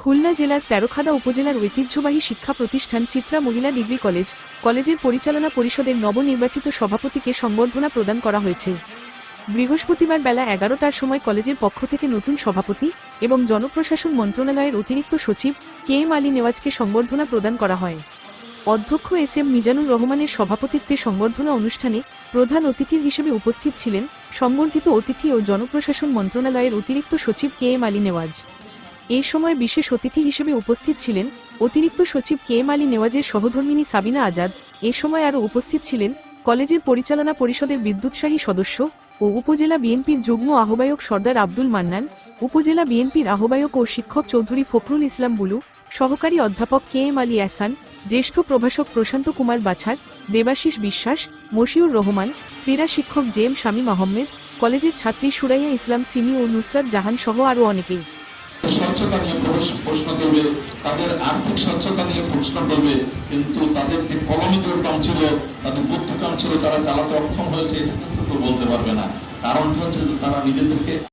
খুলনা জেলার তেরোখাদা উপজেলার ঐতিহ্যবাহী শিক্ষা প্রতিষ্ঠান চিত্রা মহিলা ডিগ্রি কলেজ, কলেজের পরিচালনা পরিষদের নবনির্বাচিত সভাপতিকে সংবর্ধনা প্রদান করা হয়েছে। বৃহস্পতিবার বেলা এগারোটার সময় কলেজের পক্ষ থেকে নতুন সভাপতি এবং জনপ্রশাসন মন্ত্রণালয়ের অতিরিক্ত সচিব কে এম আলী নেওয়াজকে সংবর্ধনা প্রদান করা হয়। অধ্যক্ষ এস এম মিজানুর রহমানের সভাপতিত্বে সংবর্ধনা অনুষ্ঠানে প্রধান অতিথির হিসেবে উপস্থিত ছিলেন সংবর্ধিত অতিথি ও জনপ্রশাসন মন্ত্রণালয়ের অতিরিক্ত সচিব কে এম আলী নেওয়াজ। এই সময় বিশেষ অতিথি হিসেবে উপস্থিত ছিলেন অতিরিক্ত সচিব কে এম আলী নেওয়াজের সহধর্মিনী সাবিনা আজাদ। এ সময় আরও উপস্থিত ছিলেন কলেজের পরিচালনা পরিষদের বিদ্যুৎসাহী সদস্য ও উপজেলা বিএনপির যুগ্ম আহ্বায়ক সর্দার আব্দুল মান্নান, উপজেলা বিএনপির আহ্বায়ক ও শিক্ষক চৌধুরী ফখরুল ইসলাম বুলু, সহকারী অধ্যাপক কে এম আলী আহসান জ্যেষ্ঠ প্রভাষক প্রশান্ত কুমার বাছার, দেবাশিস বিশ্বাস, মশিউর রহমান, ক্রীড়া শিক্ষক জেম শামীম আহমেদ, কলেজের ছাত্রী সুরাইয়া ইসলাম, সিমি ও নুসরাত জাহান সহ আরও অনেকেই। স্বচ্ছতা নিয়ে প্রশ্ন- করবে, তাদের আর্থিক স্বচ্ছতা নিয়ে প্রশ্ন করবে, কিন্তু তাদের যে কলমিকের কাম ছিল তাদের বুদ্ধি কাম ছিল তারা চালাতে অক্ষম হয়েছে, এটা কিন্তু বলতে পারবে না। কারণটা হচ্ছে তারা নিজেদেরকে